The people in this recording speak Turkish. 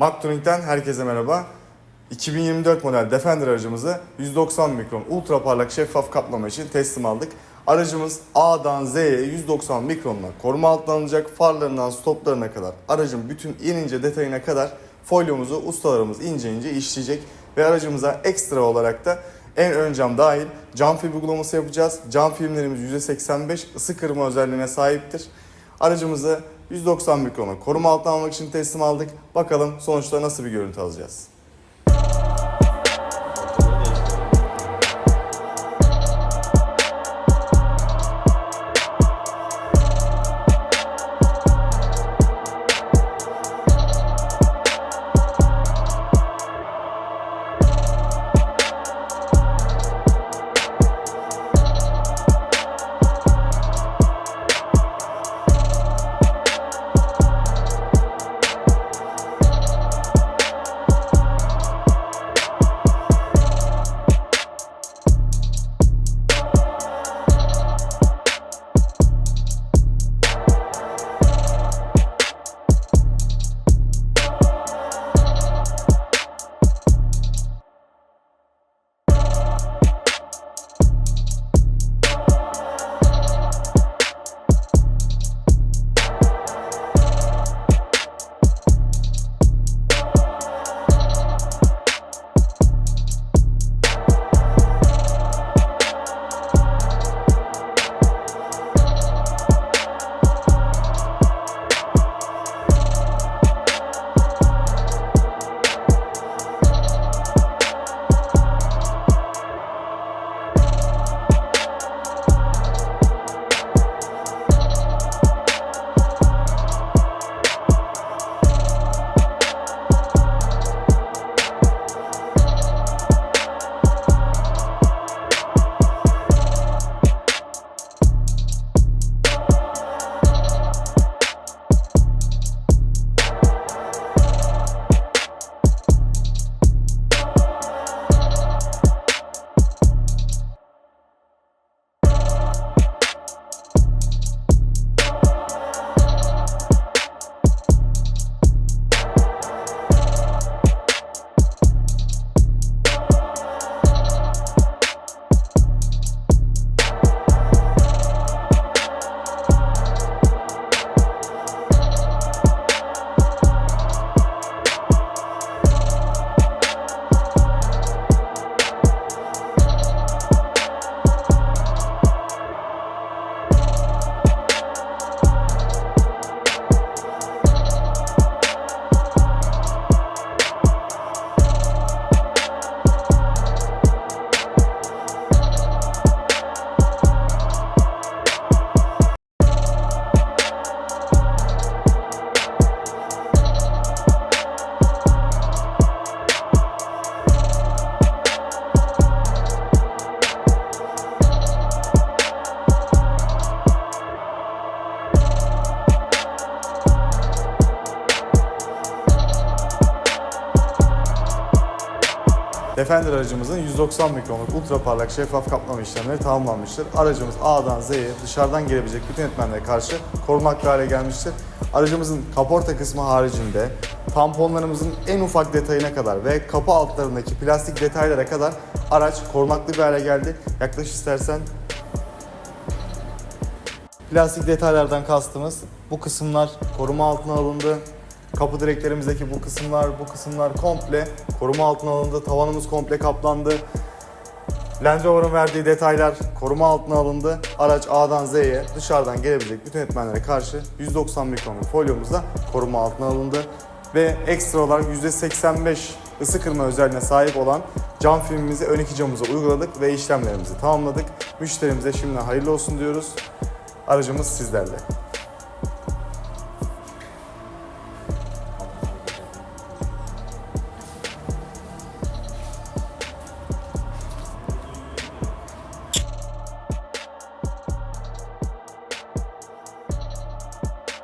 Makturing'den herkese merhaba. 2024 model Defender aracımızı 190 mikron ultra parlak şeffaf kaplama için teslim aldık. Aracımız A'dan Z'ye 190 mikronla koruma altına alınacak. Farlarından stoplarına kadar aracın bütün en ince detayına kadar folyomuzu ustalarımız ince ince işleyecek. Ve aracımıza ekstra olarak da en ön cam dahil cam film uygulaması yapacağız. Cam filmlerimiz %85 ısı kırma özelliğine sahiptir. Aracımızı 190 mikrona koruma altına almak için teslim aldık. Bakalım sonuçta nasıl bir görüntü alacağız. Defender aracımızın 190 mikronluk ultra parlak şeffaf kaplama işlemleri tamamlanmıştır. Aracımız A'dan Z'ye dışarıdan gelebilecek bütün etmenlere karşı korunaklı hale gelmiştir. Aracımızın kaporta kısmı haricinde tamponlarımızın en ufak detayına kadar ve kapı altlarındaki plastik detaylara kadar araç korunaklı bir hale geldi. Yaklaş istersen Plastik detaylardan kastımız bu kısımlar koruma altına alındı. Kapı direklerimizdeki bu kısımlar, bu kısımlar komple koruma altına alındı. Tavanımız komple kaplandı. Land Rover'ın verdiği detaylar koruma altına alındı. Araç A'dan Z'ye dışarıdan gelebilecek bütün etmenlere karşı 190 mikronluk folyomuzla koruma altına alındı. Ve ekstra olarak %85 ısı kırma özelliğine sahip olan cam filmimizi ön iki camımıza uyguladık ve işlemlerimizi tamamladık. Müşterimize şimdiden hayırlı olsun diyoruz. Aracımız sizlerle.